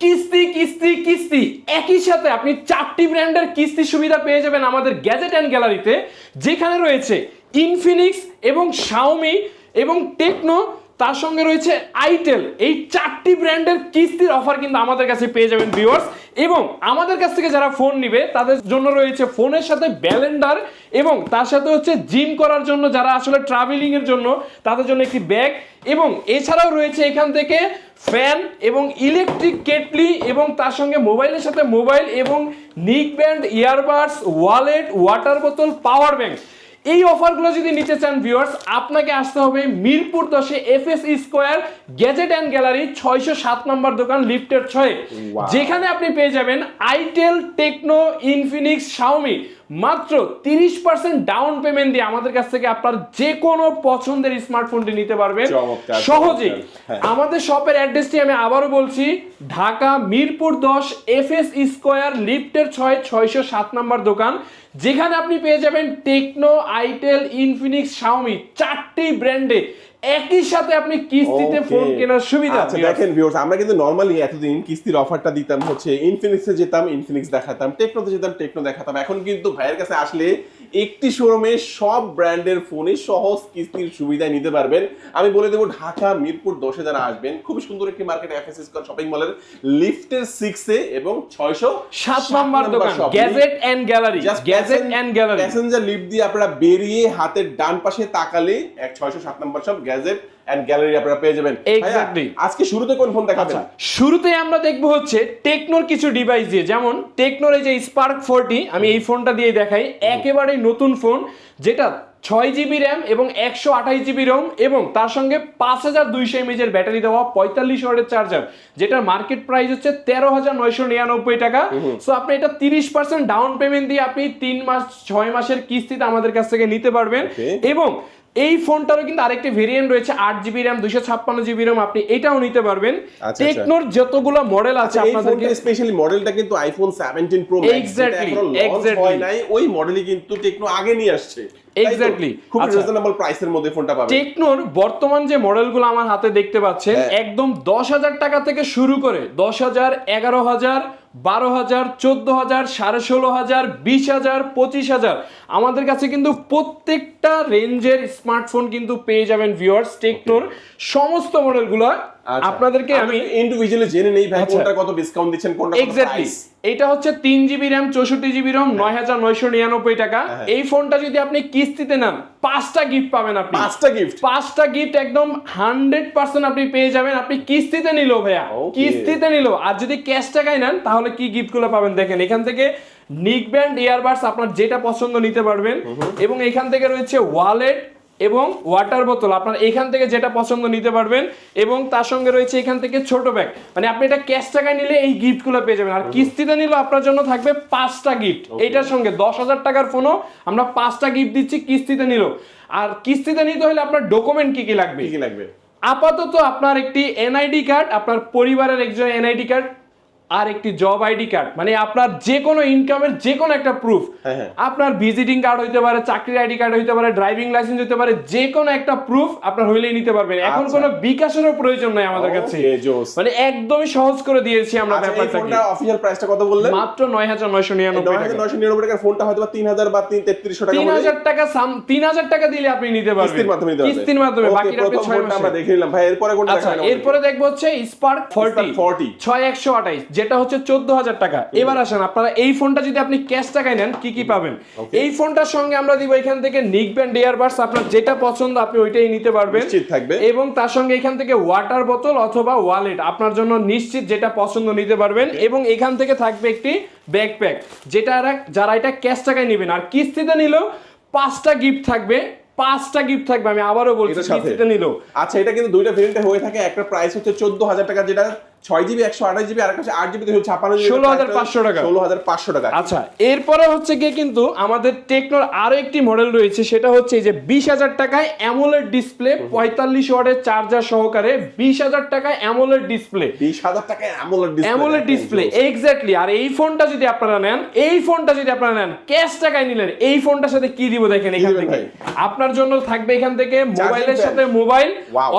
কিস্তি কিস্তি কিস্তি। একই সাথে আপনি চারটি ব্র্যান্ডের কিস্তি সুবিধা পেয়ে যাবেন আমাদের গ্যাজেট অ্যান্ড গ্যালারিতে যেখানে রয়েছে ইনফিনিক্স এবং শাওমি এবং টেকনো তার সঙ্গে রয়েছে আইটেল এই চারটি ব্র্যান্ডের কিস্তির অফার কিন্তু আমাদের কাছে পেয়ে যাবেন ভিউয়ার্স এবং আমাদের কাছ থেকে যারা ফোন নিবে, তাদের জন্য রয়েছে ফোনের সাথে ব্যালেন্ডার এবং তার সাথে হচ্ছে জিম করার জন্য যারা আসলে ট্রাভেলিং এর জন্য, তাদের জন্য একটি ব্যাগ এবং এছাড়াও রয়েছে এখান থেকে ফ্যান এবং ইলেকট্রিক কেটলি এবং তার সঙ্গে মোবাইলের সাথে মোবাইল এবং নিক ব্যান্ড ইয়ারবাডস ওয়ালেট ওয়াটার বোতল পাওয়ার ব্যাংক এই অফারগুলো যদি নিতে চান ভিউয়ার্স আপনাকে আসতে হবে মিরপুর দশে F S Square Gadget and Gallery ছয়শো সাত নম্বর দোকান লিফটের ছয়ে। যেখানে আপনি পেয়ে যাবেন আইটেল টেকনো ইনফিনিক্স শাওমি মাত্র তিরিশ পার্সেন্ট ডাউন পেমেন্ট দিয়ে আমাদের কাছ থেকে আপনার যে কোনো পছন্দের স্মার্টফোনটি নিতে পারবেন। সহজেই। হ্যাঁ। আমাদের শপের অ্যাড্রেসটি আমি আবারও বলছি ঢাকা মিরপুর দশ এফ এস স্কোয়ার লিফটের ছয় ছয়শো সাত নম্বর দোকান। যেখানে আপনি পেয়ে যাবেন টেকনো আইটেল ইনফিনিক্স শাওমি চারটি ব্র্যান্ডে একই সাথে আপনি কিস্তিতে ফোন কেনার সুবিধা আচ্ছা দেখেন ভিউয়ার্স আমরা কিন্তু নরমালি এতদিন কিস্তির অফারটা দিতাম হচ্ছে ইনফিনিক্সে যেতাম ইনফিনিক্স দেখাতাম টেকনোতে যেতাম টেকনো দেখাতাম। এখন কিন্তু ভাইয়ের কাছে আসলে একটি শোরুমে সব ব্র্যান্ডের ফোনে সহজ কিস্তির সুবিধা নিতে পারবেন। আমি বলে দেবো ঢাকা মিরপুর দশে যারা আসবেন খুব সুন্দর একটি মার্কেট এফএসএস শপিং মলের লিফটের সিক্সে এবং ছয়শো সাত নম্বর দোকান Gadget and Gallery Gadget and Gallery passenger lift দিয়ে আপনারা বেরিয়ে হাতের ডান পাশে তাকালে এক ছয়শো সাত নম্বর সব গ্যাজেট এন্ড গ্যালারি আপনারা পেয়ে যাবেন. ভাইয়া, আজকে শুরুতে কোন ফোন দেখাবেন? আচ্ছা শুরুতে আমরা দেখব হচ্ছে টেকনোর কিছু ডিভাইস দিয়ে। যেমন টেকনোর এই যে স্পার্ক ফোরটি আমি এই ফোনটা দিয়ে দেখাই। একেবারে নতুন ফোন যেটা ছয় জিবি র্যাম এবং একশো আঠাশ জিবি রোম এবং তার সঙ্গে পাঁচ হাজার দুইশো এমএজের ব্যাটারি দেওয়া পঁয়তাল্লিশ ওয়াটের চার্জার যেটার মার্কেট প্রাইস হচ্ছে তেরো হাজার নয়শো নিরানব্বই টাকা। সো আপনি এটা তিরিশ পার্সেন্ট ডাউন পেমেন্ট দিয়ে আপনি তিন মাস ছয় মাসের কিস্তিতে আমাদের কাছ থেকে নিতে পারবেন। এবং এই ফোনটারও কিন্তু আরেকটি ভেরিয়েন্ট রয়েছে আট জিবি র্যাম দুইশো ছাপ্পান্ন জিবি র্যাম আপনি এটাও নিতে পারবেন আচ্ছা। টেকনোর যতগুলো মডেল আছে আচ্ছা আপনাদেরকে স্পেশালি মডেলটা কিন্তু আইফোন 17 প্রো exactly. হয় নাই ওই মডেলই কিন্তু টেকনো আগে নিয়ে আসছে তাই খুব আচ্ছা। রিজনেবল প্রাইসের মধ্যে ফোনটা পাবেন টেকনোর বর্তমান যে মডেলগুলো আমার হাতে দেখতে পাচ্ছেন হ্যাঁ। একদম দশ হাজার টাকা থেকে শুরু করে দশ হাজার এগারো হাজার বারো হাজার চোদ্দ হাজার সাড়ে ষোলো হাজার বিশ হাজার পঁচিশ হাজার আমাদের কাছে কিন্তু প্রত্যেকটা রেঞ্জের স্মার্টফোন কিন্তু পেয়ে যাবেন ভিউয়ার্স টেকনোর সমস্ত মডেলগুলো। আপনাদেরকে আমি ইন্ডিভিজুয়ালি জেনে নেই ভাই আচ্ছা। কোনটা কত ডিসকাউন্ট দিচ্ছেন কোনটা এক্স্যাক্টলি এটা হচ্ছে তিন জিবি র্যাম চৌষট্টি জিবি রম নয় হাজার নয়শো নিরানব্বই টাকা। হ্যাঁ। এই ফোনটা যদি আপনি কিস্তিতে নেন পাঁচটা গিফট পাবেন আপনি। পাঁচটা গিফট পাঁচটা গিফট একদম হান্ড্রেড পার্সেন্ট আপনি পেয়ে যাবেন। আপনি কিস্তিতে নিল ভাইয়া। কিস্তিতে নিল। আর যদি ক্যাশ টাকায় নেন তাহলে কি গিফটগুলো পাবেন দেখেন। এখান থেকে নিক ব্যান্ড ইয়ারবাডস আপনার যেটা পছন্দ নিতে পারবেন। এবং এখান থেকে রয়েছে ওয়ালেট এবং ওয়াটার বোতল আপনার এখান থেকে যেটা পছন্দ নিতে পারবেন এবং তার সঙ্গে রয়েছে এখান থেকে ছোট ব্যাগ মানে আপনি এটা ক্যাশ টাকায় নিলে এই গিফটগুলো পেয়ে যাবেন। আর কিস্তিতে নিলে আপনার জন্য থাকবে পাঁচটা গিফট এইটার সঙ্গে দশ হাজার টাকার ফোনও আমরা পাঁচটা গিফট দিচ্ছি কিস্তিতে নিল। আর কিস্তিতে নিতে হলে আপনার ডকুমেন্ট কি কি লাগবে? কি কি লাগবে? আপাতত আপনার একটি এনআইডি কার্ড আপনার পরিবারের একজন এনআইডি কার্ড আর একটি জব আইডি কার্ড মানে আপনার যে কোনো ইনকামের যে কোনো একটা প্রুফ হ্যাঁ, হ্যাঁ। আপনার ভিজিটিং কার্ড হইতে পারে চাকরির আইডি কার্ড হইতে পারে ড্রাইভিং লাইসেন্স হইতে পারে যে কোনো একটা প্রুফ আপনার হইলেই নিতে পারবেন। এখন আচ্ছা। কোনো বিকাশেরও প্রয়োজন নাই আমাদের কাছে। মানে একদমই সহজ করে দিয়েছি আমরা আচ্ছা ব্যাপারটাকে। অফিশিয়াল প্রাইসটা কত বললেন মাত্র নয় হাজার নয়শো নিরানব্বই টাকা। 9999 টাকার ফোনটা হয়তো 3000 বা 3300 টাকা তিন বলে হাজার টাকা সাম- তিন হাজার টাকা দিলে আপনি নিতে পারবেন। কিস্তির মাধ্যমে দিতে পারবেন। কিস্তির মাধ্যমে বাকিটা আপনি প্রথম ছয় আমরা মাসে দেখে নিলাম। ভাই এরপরে কোনটা আচ্ছা এরপরে দেখব হচ্ছে স্পার্ক ফোরটি 40 ছয় একশো আঠাইশ। যেটা হচ্ছে চোদ্দ হাজার টাকা এবার আসেন আপনারা এই ফোনটা যদি আপনি ক্যাশ টাকায় নেন কি কি পাবেন? এই ফোনটার সঙ্গে আমরা দিব এখান থেকে নিক ব্যান্ড ইয়ারবাডস আপনার যেটা পছন্দ আপনি ওইটাই নিতে পারবেন। থাকবে। এবং তার সঙ্গে এখান থেকে ওয়াটার বোতল অথবা ওয়ালেট আপনার জন্য নিশ্চিত যেটা পছন্দ নিতে পারবেন। এবং এখান থেকে থাকবে একটি ব্যাকপ্যাক যেটা যারা এটা ক্যাশ টাকায় নেবেন। আর কিস্তিতে নিলেও পাঁচটা গিফট থাকবে পাঁচটা গিফট থাকবে আমি আবারও বলছি? কিস্তিতে নিলেও। আচ্ছা এটা কিন্তু দুইটা ভেরিয়েন্টে হয়ে থাকে। একটা প্রাইস হচ্ছে 14000 টাকা যেটা 6 জিবি 128 জিবি আর হচ্ছে 8 জিবি 56 জিবি 16,500 টাকা। 16500 টাকা। আচ্ছা এরপরে হচ্ছে গিয়ে কিন্তু আমাদের টেকনোর আরও একটি মডেল রয়েছে সেটা হচ্ছে এই যে বিশ হাজার টাকায় অ্যামোলেড ডিসপ্লে পঁয়তাল্লিশ ওয়াটের চার্জার সহকারে বিশ হাজার টাকায় অ্যামোলেড ডিসপ্লে 20000 টাকা AMOLED display AMOLED display exactly আর এই ফোনটা যদি আপনারা নেন এই ফোনটা যদি আপনারা নেন ক্যাশ টাকায় নিলেন এই ফোনটার সাথে কি দিব দেখেন এখান থেকে? আপনার জন্য থাকবে এখান থেকে মোবাইলের সাথে মোবাইল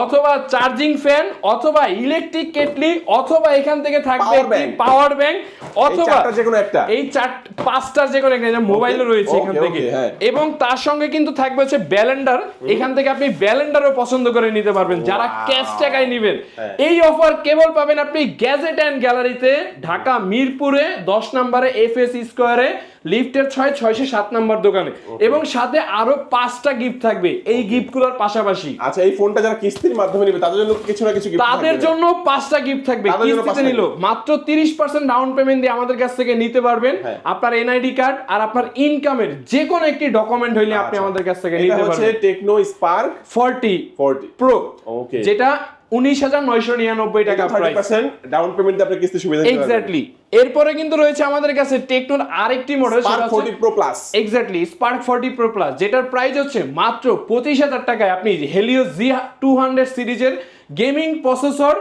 অথবা চার্জিং ফ্যান অথবা ইলেকট্রিক কেটলি অথবা এখান থেকে থাকবে পাওয়ার ব্যাংক অথবা চারটার যেকোনো একটা? এই চার পাঁচটার যে কোনো একটা মোবাইলও রয়েছে এখান থেকে। হ্যাঁ। এবং তার সঙ্গে কিন্তু থাকবে হচ্ছে ব্যালেন্ডার। এখান থেকে আপনি ব্যালেন্ডারও পছন্দ করে নিতে পারবেন। যারা ক্যাশ টাকায় নেবেন। হ্যাঁ। এই অফার কেবল পাবেন আপনি গ্যাজেট অ্যান্ড গ্যালারিতে ঢাকা মিরপুরে দশ নম্বরে এফ এস স্কোয়ারে লিফটের ছয় ছয়শো সাত নম্বর দোকানে। এবং সাথে আরও পাঁচটা গিফট থাকবে এই গিফটগুলোর পাশাপাশি। আচ্ছা এই ফোনটা যারা কিস্তির মাধ্যমে নিবে তাদের জন্য কিছু না কিছু তাদের জন্য পাঁচটা গিফট থাকবে। জন্য কিস্তিতে নিল মাত্র তিরিশ পার্সেন্ট ডাউন পেমেন্ট দিয়ে আমাদের কাছ থেকে নিতে পারবেন হ্যাঁ। আপনার এনআইডি কার্ড আর আপনার ইনকামের যে কোনো একটি ডকুমেন্ট হইলে আপনি আচ্ছা। আমাদের কাছ থেকে এটা নিতে পারবেন Tecno Spark forty 40 Pro okay যেটা উনিশ হাজার নয়শো নিরানব্বই টাকা প্রাইস 30% ডাউন পেমেন্ট দিয়ে আপনি কিস্তি সুবিধা। এক্স্যাক্টলি এরপরে কিন্তু রয়েছে আমাদের কাছে টেকনোর আরেকটি model Spark 40 Pro Plus exactly Spark forty Pro Plus যেটার প্রাইস হচ্ছে মাত্র পঁচিশ হাজার টাকায়। আপনি হেলিও জি টু হান্ড্রেড সিরিজের গেমিং প্রসেসর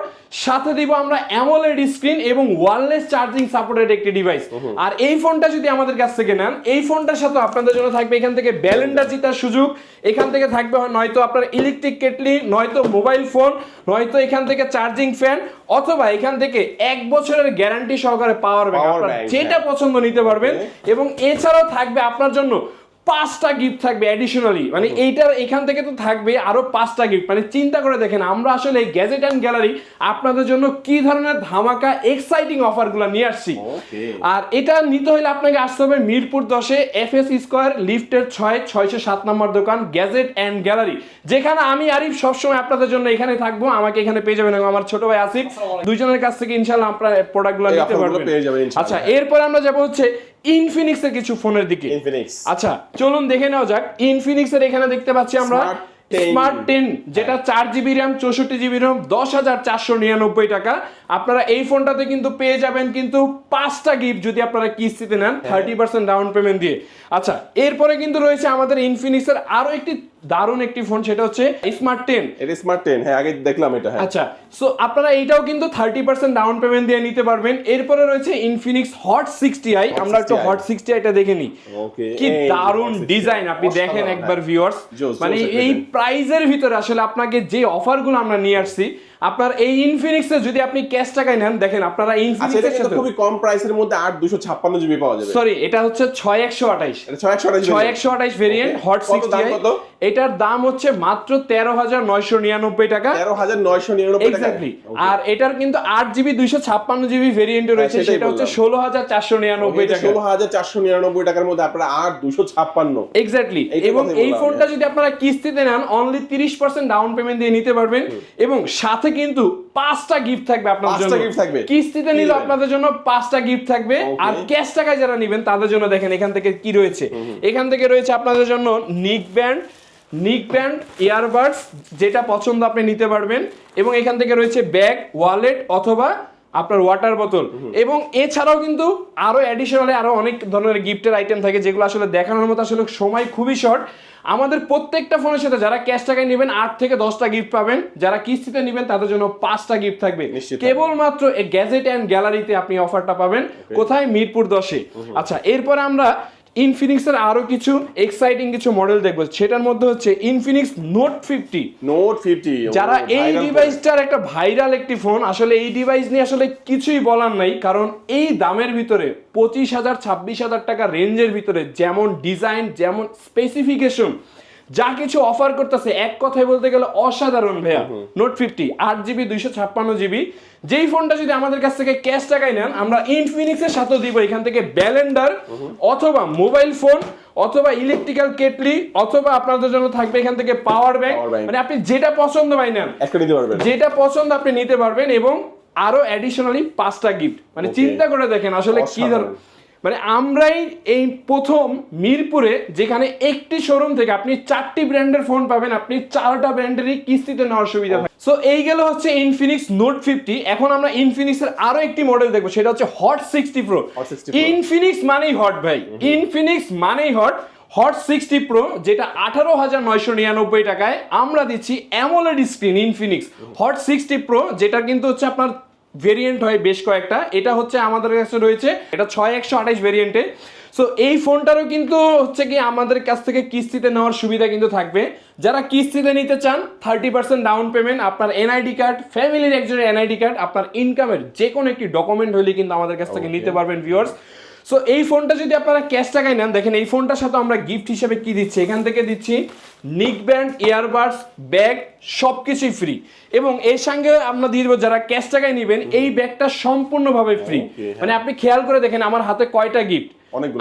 সাথে দিব আমরা অ্যামোলেড স্ক্রিন এবং ওয়্যারলেস চার্জিং সাপোর্টেড একটি ডিভাইস আর এই ফোনটা যদি আমাদের কাছ থেকে নেন এই ফোনটার সাথে আপনাদের জন্য থাকবে এখান থেকে ব্যালেন্ডার জিতার সুযোগ। এখান থেকে থাকবে হয় নয়তো আপনার ইলেকট্রিক কেটলি নয়তো মোবাইল ফোন নয়তো এখান থেকে চার্জিং ফ্যান অথবা এখান থেকে এক বছরের গ্যারান্টি সহকারে পাওয়ার ব্যাংক যেটা হ্যাঁ। পছন্দ নিতে পারবেন এবং এছাড়াও থাকবে আপনার জন্য পাঁচটা গিফট থাকবে অ্যাডিশনালি মানে এইটার এখান থেকে তো থাকবে আরও পাঁচটা গিফট মানে চিন্তা করে দেখেন আমরা আসলে এই গ্যাজেট অ্যান্ড গ্যালারি আপনাদের জন্য কি ধরনের ধামাকা এক্সাইটিং অফারগুলো নিয়ে আসছি। আর এটা নিতে হলে আপনাকে আসতে হবে মিরপুর দশে এফ এস স্কোয়ার লিফটের ছয় ছয়শো সাত নম্বর দোকান গ্যাজেট অ্যান্ড গ্যালারি যেখানে আমি আরিফ সবসময় আপনাদের জন্য এখানে থাকব। আমাকে এখানে পেয়ে যাবেন এবং আমার ছোট ভাই আসিফ। দুইজনের কাছ থেকে ইনশাল্লাহ আপনার প্রোডাক্টগুলো নিতে গুলো পারবেন। আচ্ছা এরপর আমরা যাব হচ্ছে ইনফিনিক্স এর কিছু ফোনের দিকে। ইনফিনিক্স আচ্ছা চলুন দেখে নেওয়া যাক। ইনফিনিক্স এর এখানে দেখতে পাচ্ছি আমরা স্মার্ট টেন যেটা চার জিবি র্যাম চৌষট্টি জিবি র্যাম দশ হাজার চারশো নিরানব্বই টাকা। আপনারা এই ফোনটাতে কিন্তু পেয়ে যাবেন কিন্তু পাঁচটা গিফট যদি আপনারা কিস্তিতে নেন হ্যাঁ। থার্টি পার্সেন্ট ডাউন পেমেন্ট দিয়ে। আচ্ছা এরপরে কিন্তু রয়েছে আমাদের ইনফিনিক্স এর আরও একটি দারুণ একটি ফোন সেটা হচ্ছে স্মার্ট টেন এটা স্মার্ট টেন হ্যাঁ আগে দেখলাম এটা হ্যাঁ। আচ্ছা সো আপনারা এইটাও কিন্তু থার্টি পার্সেন্ট ডাউন পেমেন্ট দিয়ে নিতে পারবেন। এরপরে রয়েছে ইনফিনিক্স হট সিক্সটি আই আমরা একটু হট সিক্সটি আইটা দেখে নিই। কি দারুণ ডিজাইন আপনি দেখেন একবার ভিউয়ার্স মানে এই প্রাইজের ভিতরে আসলে আপনাকে যে অফারগুলো আমরা নিয়ে আসছি আপনার এই ইনফিনিক্সে যদি আপনি ক্যাশ টাকায় নেন দেখেন আপনারা আচ্ছা ইনফিনিক্সের সাথে খুবই কম প্রাইসের মধ্যে 8 256 জিবি পাওয়া যাবে। সরি এটা হচ্ছে ছয় একশো আঠাইশ এটা 6128 ছয় একশো আঠাইশ ভেরিয়েন্ট Okay. হট কত সিক্সটি দাম কত? এটার দাম হচ্ছে মাত্র তেরো হাজার নয়শো নিরানব্বই টাকা। 13999 টাকা। এক্স্যাক্টলি আর এটার কিন্তু আট জিবি দুইশো ছাপ্পান্ন জিবি ভেরিয়েন্টে রয়েছে হ্যাঁ, সেটা হচ্ছে বললাম। ষোলো হাজার চারশো নিরানব্বই টাকা। 16499 টাকার মধ্যে আপনারা 8 256 এক্স্যাক্টলি এবং এই ফোনটা যদি আপনারা কিস্তিতে নেন অনলি তিরিশ পার্সেন্ট ডাউন পেমেন্ট দিয়ে নিতে পারবেন এবং সাথে কিন্তু পাঁচটা গিফট থাকবে পাঁচটা জন্য। gift থাকবে? কিস্তিতে নিলে আপনাদের জন্য পাঁচটা গিফট থাকবে। আর ক্যাশ টাকায় যারা নেবেন তাদের জন্য দেখেন এখান থেকে কি রয়েছে। এখান থেকে রয়েছে আপনাদের জন্য নিক ব্যান্ড নিক ব্যান্ড ইয়ারবাডস যেটা পছন্দ আপনি নিতে পারবেন। এবং এখান থেকে রয়েছে ব্যাগ ওয়ালেট অথবা আপনার ওয়াটার বোতল এবং এছাড়াও কিন্তু আরও অ্যাডিশনালি আরও অনেক ধরনের গিফটের আইটেম থাকে যেগুলো আসলে দেখানোর মতো আসলে সময় খুবই শর্ট আমাদের প্রত্যেকটা ফোনের সাথে যারা ক্যাশ টাকায় নেবেন আট থেকে দশটা গিফট পাবেন। যারা কিস্তিতে নেবেন তাদের জন্য পাঁচটা গিফট থাকবে। নিশ্চিত কেবলমাত্র গ্যাজেট অ্যান্ড গ্যালারিতে আপনি অফারটা পাবেন। কোথায়? মিরপুর দশে। আচ্ছা এরপরে আমরা ইনফিনিক্স এর আরও কিছু এক্সাইটিং কিছু মডেল দেখব। সেটার মধ্যে হচ্ছে ইনফিনিক্স নোট ফিফটি নোট 50 যারা এই ডিভাইসটার একটা ভাইরাল একটি ফোন আসলে এই ডিভাইস নিয়ে আসলে কিছুই বলার নাই কারণ এই দামের ভিতরে পঁচিশ হাজার ছাব্বিশ হাজার টাকা রেঞ্জের ভিতরে যেমন ডিজাইন যেমন স্পেসিফিকেশন যা কিছু অফার করতেছে এক কথায় বলতে গেলে অসাধারণ ভাইয়া। নোট ফিফটি আট জিবি দুইশো ছাপ্পান্ন জিবি যেই ফোনটা যদি আমাদের কাছ থেকে ক্যাশ টাকায় নেন আমরা ইনফিনিক্স এর সাথেও দিব এখান থেকে ব্যালেন্ডার অথবা মোবাইল ফোন অথবা ইলেকট্রিক্যাল কেটলি অথবা আপনাদের জন্য থাকবে এখান থেকে পাওয়ার ব্যাংক মানে আপনি যেটা পছন্দ পাই নেন যেটা পছন্দ আপনি নিতে পারবেন এবং আরও অ্যাডিশনালি পাঁচটা গিফট মানে চিন্তা করে দেখেন আসলে কি ধর অসাধারণ। মানে আমরাই এই প্রথম মিরপুরে যেখানে একটি শোরুম থেকে আপনি চারটি ব্র্যান্ডের ফোন পাবেন আপনি চারটা ব্র্যান্ডেরই কিস্তিতে নেওয়ার সুবিধা থাকে সো এই গেল হচ্ছে ইনফিনিক্স নোট ফিফটি এখন আমরা ইনফিনিক্স এর আরও একটি মডেল দেখব সেটা হচ্ছে Hot sixty Pro Hot 60 Pro। Infinix মানেই হট ভাই। ইনফিনিক্স মানেই হট হট সিক্সটি প্রো যেটা আঠারো হাজার নয়শো নিরানব্বই টাকায় আমরা দিচ্ছি AMOLED screen Infinix Hot sixty Pro যেটা কিন্তু হচ্ছে আপনার ভেরিয়েন্ট হয় বেশ কয়েকটা। এটা হচ্ছে আমাদের কাছে রয়েছে। এটা ছয় একশো আঠাইশ ভেরিয়েন্টে সো এই ফোনটারও কিন্তু হচ্ছে কি আমাদের কাছ থেকে কিস্তিতে নেওয়ার সুবিধা কিন্তু থাকবে। যারা কিস্তিতে নিতে চান থার্টি পার্সেন্ট ডাউন পেমেন্ট আপনার এনআইডি কার্ড ফ্যামিলির একজনের এনআইডি কার্ড আপনার ইনকামের যে কোনো একটি ডকুমেন্ট হলে কিন্তু আমাদের কাছ থেকে নিতে পারবেন ভিউয়ার্স সো এই ফোনটা যদি আপনারা ক্যাশ টাকায় নেন দেখেন এই ফোনটার সাথে আমরা গিফট হিসেবে কি দিচ্ছি? এখান থেকে দিচ্ছি নিক ব্যান্ড ইয়ারবাডস ব্যাগ সব কিছুই ফ্রি এবং এর সঙ্গে আমরা দিয়ে যারা ক্যাশ টাকায় নেবেন এই ব্যাগটা সম্পূর্ণভাবে ফ্রি হ্যাঁ। মানে আপনি খেয়াল করে দেখেন আমার হাতে কয়টা গিফট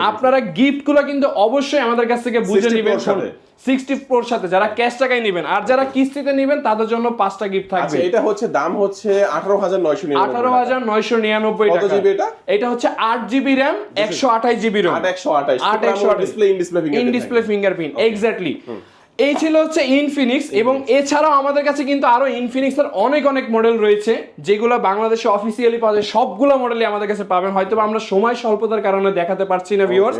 আপনারা গিফটগুলো কিন্তু অবশ্যই আমাদের কাছ থেকে বুঝে 64 নেবেন সাথে। সিক্সটি ফোর সাথে। যারা ক্যাশ টাকায় নেবেন আর যারা কিস্তিতে নেবেন তাদের জন্য পাঁচটা গিফট আচ্ছা থাকবে এটা হচ্ছে দাম হচ্ছে আঠারো হাজার নয়শো আঠারো হাজার নয়শো নিরানব্বই টাকা। এটা? এটা হচ্ছে আট জিবি র্যাম একশো আঠাশ জিবি আট একশো আঠাশ। আট একশো display in display fingerprint exactly এই ছিল হচ্ছে ইনফিনিক্স এবং এছাড়াও আমাদের কাছে কিন্তু আরও ইনফিনিক্স এর অনেক অনেক মডেল রয়েছে যেগুলো বাংলাদেশে অফিসিয়ালি পাওয়া যায়। সবগুলো মডেলই আমাদের কাছে পাবেন। হয়তো আমরা সময় স্বল্পতার কারণে দেখাতে পারছি না ভিউয়ার্স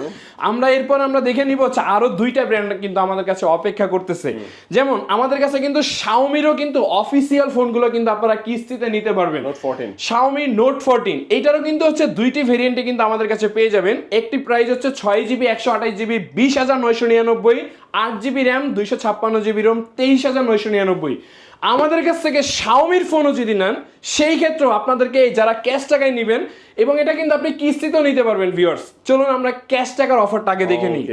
আমরা এরপর আমরা দেখে নিব হচ্ছে আরও দুইটা ব্র্যান্ড কিন্তু আমাদের কাছে অপেক্ষা করতেছে। যেমন আমাদের কাছে কিন্তু শাওমিরও কিন্তু অফিসিয়াল ফোনগুলো কিন্তু আপনারা কিস্তিতে নিতে পারবেন। নোট ফোরটিন Xiaomi Note 14 এইটারও কিন্তু হচ্ছে দুইটি ভেরিয়েন্টে কিন্তু আমাদের কাছে পেয়ে যাবেন। একটি প্রাইস হচ্ছে ছয় জিবি একশো আঠাশ জিবি বিশ হাজার নয়শো নিরানব্বই। আট জিবি র্যাম দুইশো ছাপ্পান্ন জিবি রোম তেইশ হাজার নয়শো নিরানব্বই। আমাদের কাছ থেকে শাওমির ফোনও যদি নেন সেই ক্ষেত্রে আপনাদেরকে যারা ক্যাশ টাকায় নেবেন এবং এটা কিন্তু আপনি কিস্তিতেও নিতে পারবেন ভিউয়ার্স চলুন আমরা ক্যাশ টাকার অফারটা আগে দেখে নিই।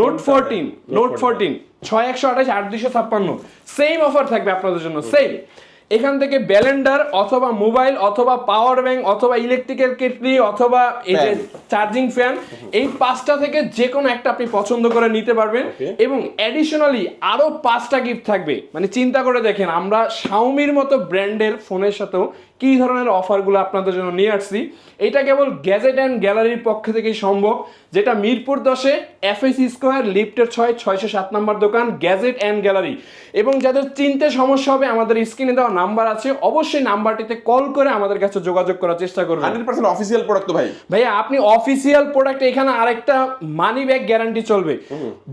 নোট ফোরটিন নোট 14 ফোরটিন ছয় একশো আঠাশ আট দুইশো ছাপ্পান্ন। সেম অফার থাকবে আপনাদের জন্য। সেম এখান থেকে ব্যালেন্ডার অথবা মোবাইল অথবা পাওয়ার ব্যাংক অথবা ইলেকট্রিক্যাল কেটলি অথবা এই যে চার্জিং ফ্যান এই পাঁচটা থেকে যে কোনো একটা আপনি পছন্দ করে নিতে পারবেন। এবং অ্যাডিশনালি আরও পাঁচটা গিফট থাকবে। মানে চিন্তা করে দেখেন আমরা শাওমির মতো ব্র্যান্ডের ফোনের সাথেও কি ধরনের অফারগুলো আপনাদের জন্য নিয়ে আসছি? এটা কেবল গ্যাজেট অ্যান্ড গ্যালারির পক্ষ থেকেই সম্ভব যেটা মিরপুর দশে এফএসি স্কোয়ার লিফটের ছয় ছয়শো সাত নম্বর দোকান গ্যাজেট অ্যান্ড গ্যালারি এবং যাদের চিনতে সমস্যা হবে আমাদের স্ক্রিনে দেওয়া নাম্বার আছে অবশ্যই নাম্বারটিতে কল করে আমাদের কাছে যোগাযোগ করার চেষ্টা করবেন। হান্ড্রেড পার্সেন্ট অফিসিয়াল প্রোডাক্ট ভাই। ভাইয়া আপনি অফিসিয়াল প্রোডাক্ট এখানে আরেকটা মানি ব্যাগ গ্যারান্টি চলবে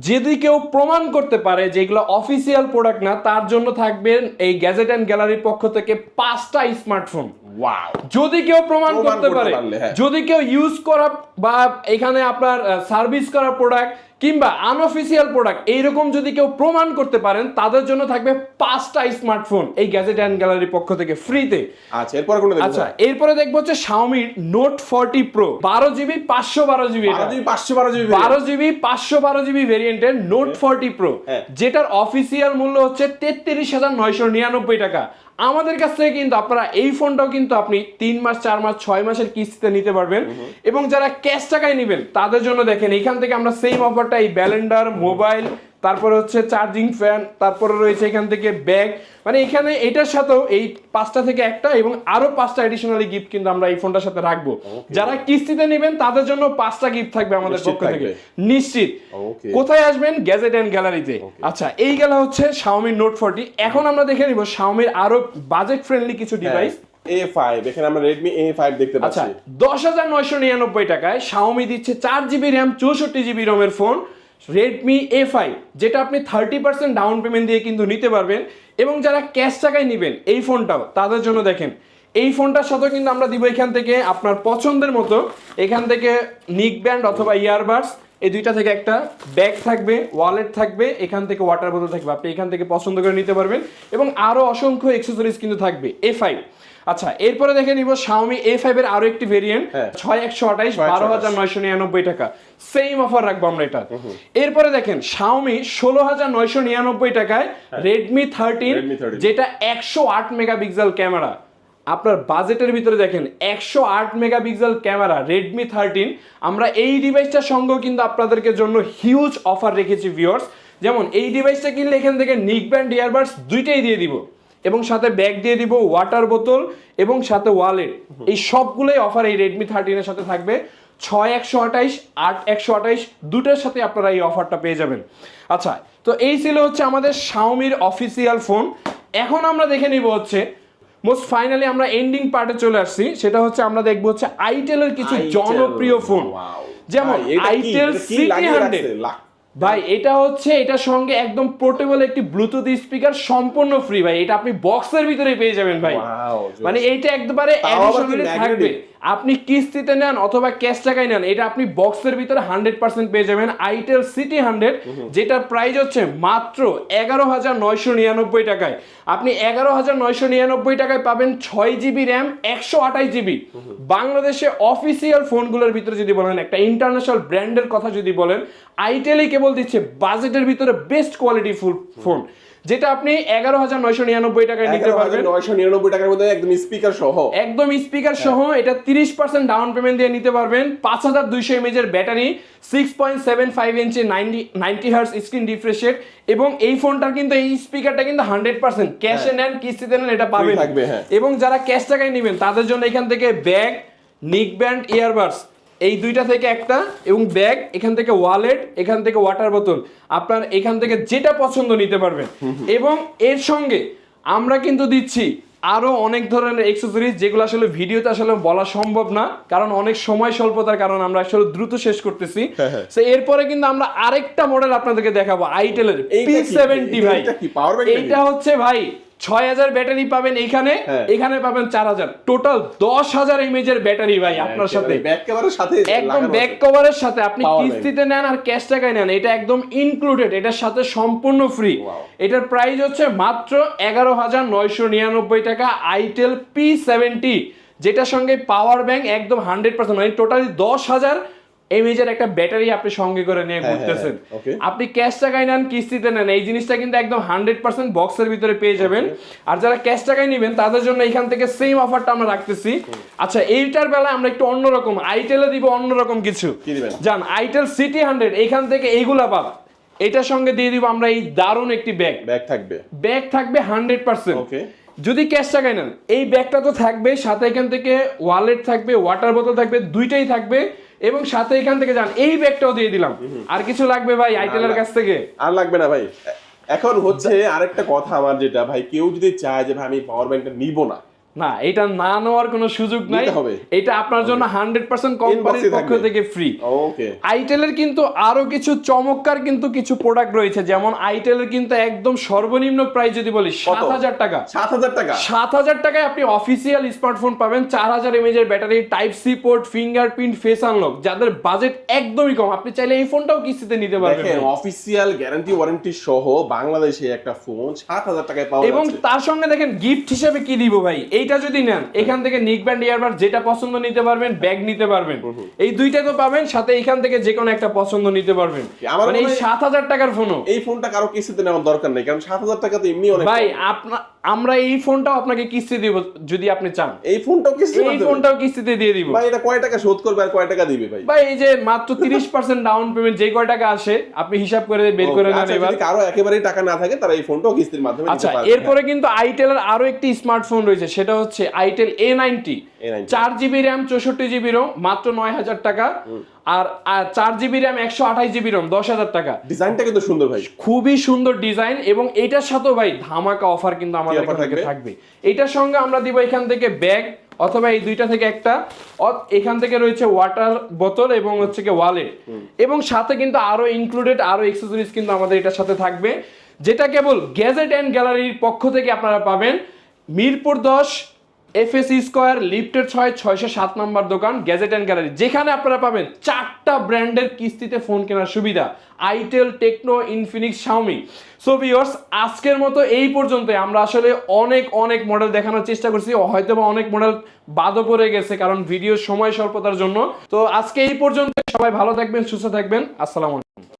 যদি কেউ প্রমাণ করতে পারে যে এগুলো অফিসিয়াল প্রোডাক্ট না তার জন্য থাকবেন এই গ্যাজেট অ্যান্ড গ্যালারির পক্ষ থেকে পাঁচটা স্মার্টফোন ওয়াও যদি কেউ প্রমাণ করতে পারে হ্যাঁ। যদি কেউ ইউজ করা বা এখানে আপনার সার্ভিস করা প্রোডাক্ট কিংবা আনঅফিসিয়াল প্রোডাক্ট এইরকম যদি কেউ প্রমাণ করতে পারেন তাদের জন্য থাকবে পাঁচটা স্মার্টফোন এই গ্যাজেট অ্যান্ড গ্যালারির পক্ষ থেকে ফ্রিতে আচ্ছা এরপর কোনটা আচ্ছা এরপরে দেখব হচ্ছে Xiaomi নোট ফর্টি প্রো বারো জিবি পাঁচশো বারো জিবি বারো জিবি পাঁচশো বারো জিবি বারো জিবি পাঁচশো বারো জিবি ভেরিয়েন্টের নোট ফর্টি প্রো। যেটার অফিসিয়াল মূল্য হচ্ছে তেত্রিশ হাজার নয়শো নিরানব্বই টাকা। আমাদের কাছ থেকে কিন্তু আপনারা এই ফোনটাও কিন্তু আপনি তিন মাস চার মাস ছয় মাসের কিস্তিতে নিতে পারবেন। এবং যারা ক্যাশ টাকায় নেবেন তাদের জন্য দেখেন এখান থেকে আমরা সেম অফারটা এই ব্যালেন্ডার মোবাইল তারপরে হচ্ছে চার্জিং ফ্যান তারপরে রয়েছে এখান থেকে ব্যাগ মানে এখানে এটার সাথেও এই পাঁচটা থেকে একটা এবং আরও পাঁচটা এডিশনালি গিফট কিন্তু আমরা এই ফোনটার সাথে রাখব। যারা কিস্তিতে নেবেন তাদের জন্য পাঁচটা গিফট থাকবে আমাদের পক্ষ থেকে। নিশ্চিত। কোথায় আসবেন? গ্যাজেট এন্ড গ্যালারিতে আচ্ছা এই গেল হচ্ছে শাওমির নোট 40 এখন আমরা দেখে নিব শাওমির আরও বাজেট ফ্রেন্ডলি কিছু ডিভাইস এ ফাইভ এখানে আমরা রেডমি এ ফাইভ দেখতে আচ্ছা পাচ্ছি। দশ হাজার নয়শো নিরানব্বই টাকায় Xiaomi দিচ্ছে চার জিবি র্যাম চৌষট্টি জিবি রমের ফোন রেডমি এ ফাইভ যেটা আপনি থার্টি পার্সেন্ট ডাউন পেমেন্ট দিয়ে কিন্তু নিতে পারবেন এবং যারা ক্যাশ টাকায় নেবেন এই ফোনটাও, তাদের জন্য দেখেন, এই ফোনটার সাথেও কিন্তু আমরা দিব এখান থেকে আপনার পছন্দের মতো, এখান থেকে নিক ব্যান্ড অথবা ইয়ারবাডস এই দুইটা থেকে একটা ব্যাগ থাকবে ওয়ালেট থাকবে, এখান থেকে ওয়াটার বোতল থাকবে, আপনি এখান থেকে পছন্দ করে নিতে পারবেন এবং আরও অসংখ্য এক্সেসরিজ কিন্তু থাকবে এ ফাইভ আচ্ছা এরপরে দেখে নিব Xiaomi A5 এর আরও একটি ভেরিয়েন্ট হ্যাঁ। ছয় একশো আঠাইশ বারো হাজার নয়শো নিরানব্বই টাকা। সেম অফার রাখব আমরা এটা। এরপরে দেখেন Xiaomi ষোলো হাজার নয়শো নিরানব্বই টাকায় রেডমি থার্টিন Redmi 13 যেটা একশো আট মেগাপিক্সেল ক্যামেরা। আপনার বাজেটের ভিতরে দেখেন একশো আট মেগাপিক্সেল ক্যামেরা রেডমি থার্টিন আমরা এই ডিভাইসটার সঙ্গেও কিন্তু আপনাদেরকে জন্য হিউজ অফার রেখেছি ভিউয়ার্স যেমন এই ডিভাইসটা কিনলে এখান থেকে নিক ব্যান্ড ইয়ারবাডস দুইটাই দিয়ে দিব। এবং সাথে ব্যাগ দিয়ে দিব ওয়াটার বোতল এবং সাথে ওয়ালেট এই সবগুলোই অফার এই রেডমি থার্টিনের সাথে থাকবে। ছয় একশো আঠাইশ আট একশো আঠাইশ দুটোর সাথে আপনারা এই অফারটা পেয়ে যাবেন। আচ্ছা তো এই ছিল হচ্ছে আমাদের শাওমির অফিসিয়াল ফোন এখন আমরা দেখে নিব হচ্ছে মোস্ট ফাইনালি আমরা এন্ডিং পার্টে চলে আসছি। সেটা হচ্ছে আমরা দেখব হচ্ছে আইটেলের কিছু জনপ্রিয় ফোন যেমন? আইটেল সিটি হান্ড্রেড ভাই এটা হচ্ছে এটার সঙ্গে একদম পোর্টেবল একটি ব্লুটুথ স্পিকার সম্পূর্ণ ফ্রি ভাই। এটা আপনি বক্সের ভিতরে পেয়ে যাবেন ভাই। মানে এইটা একবারে? থাকবে। আপনি কিস্তিতে নেন অথবা ক্যাশ টাকায় নেন এটা আপনি বক্সের ভিতরে হান্ড্রেড পার্সেন্ট পেয়ে যাবেন। আইটেল সিটি হান্ড্রেড যেটার প্রাইস হচ্ছে মাত্র এগারো হাজার নয়শো নিরানব্বই টাকায়। আপনি এগারো হাজার নয়শো নিরানব্বই টাকায় পাবেন ছয় জিবি র্যাম একশো আঠাশ জিবি বাংলাদেশে অফিসিয়াল ফোনগুলোর ভিতরে যদি বলেন একটা ইন্টারন্যাশনাল ব্র্যান্ডের কথা যদি বলেন আইটেলই কেবল দিচ্ছে বাজেটের ভিতরে বেস্ট কোয়ালিটি ফুল ফোন যেটা আপনি এগারো হাজার নয়শো নিরানব্বই টাকায় নিতে পারবেন। নয়শো নিরানব্বই টাকার মধ্যে একদম স্পিকার সহ। একদম স্পিকার সহ এটা তিরিশ পার্সেন্ট ডাউন পেমেন্ট দিয়ে নিতে পারবেন। পাঁচ হাজার দুইশো এমএজের battery six point seven five inch ninety ninety hertz screen রিফ্রেশের এবং এই ফোনটার কিন্তু এই স্পিকারটা কিন্তু হান্ড্রেড পার্সেন্ট ক্যাশে নেন কিস্তিতে নেন এটা পাবেন। থাকবে, হ্যাঁ। এবং যারা ক্যাশ টাকায় নেবেন তাদের জন্য এখান থেকে ব্যাগ নিক ব্যান্ড ইয়ারবাডস এই দুইটা থেকে একটা এবং ব্যাগ এখান থেকে ওয়ালেট এখান থেকে ওয়াটার বোতল আপনার এখান থেকে যেটা পছন্দ নিতে পারবেন এবং এর সঙ্গে আমরা কিন্তু দিচ্ছি আরও অনেক ধরনের এক্সেসরিজ যেগুলো আসলে ভিডিওতে আসলে বলা সম্ভব না কারণ অনেক সময় স্বল্পতার কারণে আমরা আসলে দ্রুত শেষ করতেছি হ্যাঁ, হ্যাঁ। তো এরপরে কিন্তু আমরা আরেকটা মডেল আপনাদেরকে দেখাবো আইটেলের পি? সেভেন্টি ভাই? এইটা হচ্ছে ভাই ছয় হাজার ব্যাটারি পাবেন এখানে হ্যাঁ। এখানে পাবেন চার হাজার। টোটাল দশ হাজার এমএজের ব্যাটারি ভাই আপনার সাথে। ব্যাক ক্যামেরার সাথে একদম ব্যাক কভারের সাথে। আপনি কিস্তিতে নেন আর ক্যাশ টাকায় নেন এটা একদম ইনক্লুডেড এটার সাথে সম্পূর্ণ ফ্রি এটার প্রাইস হচ্ছে মাত্র এগারো হাজার নয়শো নিরানব্বই টাকা আইটেল পি সেভেন্টি যেটার সঙ্গে পাওয়ার ব্যাংক একদম হান্ড্রেড পার্সেন্ট মানে টোটালি দশ হাজার এমএজের একটা ব্যাটারি আপনি সঙ্গে করে নিয়ে হ্যাঁ, ঘুরতেছেন। হ্যাঁ, আপনি ক্যাশ টাকায় নেন কিস্তিতে নেন এই জিনিসটা কিন্তু একদম হান্ড্রেড পার্সেন্ট বক্সের ভিতরে পেয়ে যাবেন। আর যারা ক্যাশ টাকায় নেবেন তাদের জন্য এখান থেকে সেম অফারটা আমরা রাখতেছি। আচ্ছা এইটার বেলায় আমরা একটু অন্যরকম আইটেলে দিব অন্যরকম কিছু? জান আইটেল সিটি হান্ড্রেড এখান থেকে এইগুলা পাব এটার সঙ্গে দিয়ে দিব আমরা এই দারুণ একটি ব্যাগ ব্যাগ থাকবে। ব্যাগ থাকবে হান্ড্রেড পার্সেন্ট ওকে যদি ক্যাশ টাকায় নেন এই ব্যাগটা তো থাকবে সাথে এখান থেকে ওয়ালেট থাকবে ওয়াটার বোতল থাকবে দুইটাই থাকবে। এবং সাথে এখান থেকে যান। এই ব্যাগটাও দিয়ে দিলাম। আর কিছু লাগবে ভাই আইটেলের কাছ থেকে? আর লাগবে না ভাই। এখন হচ্ছে আরেকটা কথা আমার যেটা ভাই কেউ যদি চায় যে ভাই আমি পাওয়ার ব্যাংকটা নিব না। না এটা না নেওয়ার কোনো সুযোগ নাই। এটা আপনার জন্য হান্ড্রেড পার্সেন্ট কোম্পানির পক্ষ থেকে ফ্রি ওকে আইটেলের কিন্তু আরও কিছু চমৎকার কিন্তু কিছু প্রোডাক্ট রয়েছে যেমন আইটেলের কিন্তু একদম সর্বনিম্ন প্রাইস যদি বলি সাত হাজার টাকা। সাত হাজার টাকা? সাত হাজার টাকায় আপনি অফিসিয়াল স্মার্টফোন পাবেন চার হাজার এমএজের battery type C port fingerprint face unlock যাদের বাজেট একদমই কম। আপনি চাইলে এই ফোনটাও কিস্তিতে নিতে পারবেন দেখেন অফিসিয়াল গ্যারান্টি ওয়ারেন্টি সহ বাংলাদেশে একটা ফোন সাত হাজার টাকায় পাওয়া এবং তার সঙ্গে দেখেন গিফট হিসেবে কি দিব ভাই? এইটা যদি নেন এখান থেকে নিক ব্যান্ড ইয়ারবার যেটা পছন্দ নিতে পারবেন ব্যাগ নিতে পারবেন। এই দুইটা তো পাবেন সাথে এখান থেকে যে কোনো একটা পছন্দ নিতে পারবেন। মানে এই হয়- সাত হাজার টাকার ফোনও। এই ফোনটা কারও কিস্তিতে নেওয়ার দরকার নেই কারণ সাত হাজার টাকা তো এমনি অনেক ভাই কম। আমরা এই ফোনটাও আপনাকে কিস্তি দিব যদি আপনি চান। এই ফোনটাও কিস্তি এই ফোনটাও কিস্তিতে দিয়ে দিব। ভাই এটা কয় টাকা শোধ করবে আর কয় টাকা দিবে ভাই? ভাই এই যে মাত্র তিরিশ পার্সেন্ট ডাউন পেমেন্ট যে কয় টাকা আসে আপনি হিসাব করে বের করে নেন আচ্ছা, এবার। যদি কারও একেবারেই টাকা না থাকে তারা এই ফোনটাও কিস্তির মাধ্যমে নিতে আচ্ছা এরপরে কিন্তু আইটেলের আরও একটি স্মার্টফোন রয়েছে সেটা হচ্ছে আইটেল এ নাইনটি A90 চার জিবি র্যাম চৌষট্টি জিবি রোম মাত্র নয় হাজার টাকা। আর চার জিবি র্যাম একশো আঠাশ জিবি রোম দশ হাজার টাকা। ডিজাইনটা কিন্তু সুন্দর ভাই। খুবই সুন্দর ডিজাইন এবং এটার সাথেও ভাই ধামাকা অফার কিন্তু আমাদের থেকে থাকবে? থাকবে। এটার সঙ্গে আমরা দিব এখান থেকে ব্যাগ অথবা এই দুইটা থেকে একটা। এখান থেকে রয়েছে ওয়াটার বোতল এবং হচ্ছে কি ওয়ালেট এবং সাথে কিন্তু আরও ইনক্লুডেড আরও এক্সেসরিজ কিন্তু আমাদের এটার সাথে থাকবে। যেটা কেবল গ্যাজেট অ্যান্ড গ্যালারির পক্ষ থেকে আপনারা পাবেন। মিরপুর দশ এফএসি স্কোয়ার, লিফটের ছয়, ছয়শো সাত নম্বর দোকান, গ্যাজেট অ্যান্ড গ্যালারি। যেখানে আপনারা পাবেন চারটা ব্র্যান্ডের কিস্তিতে ফোন কেনার সুবিধা। Itel, Tecno, Infinix, Xiaomi. So viewers আজকের মতো এই পর্যন্ত আমরা আসলে অনেক অনেক মডেল দেখানোর চেষ্টা করছি। হয়তো বা অনেক মডেল বাদও পড়ে গেছে, কারণ ভিডিও সময় স্বল্পতার জন্য। তো আজকে এই পর্যন্ত সবাই ভালো থাকবেন, সুস্থ থাকবেন। আসসালামু আলাইকুম।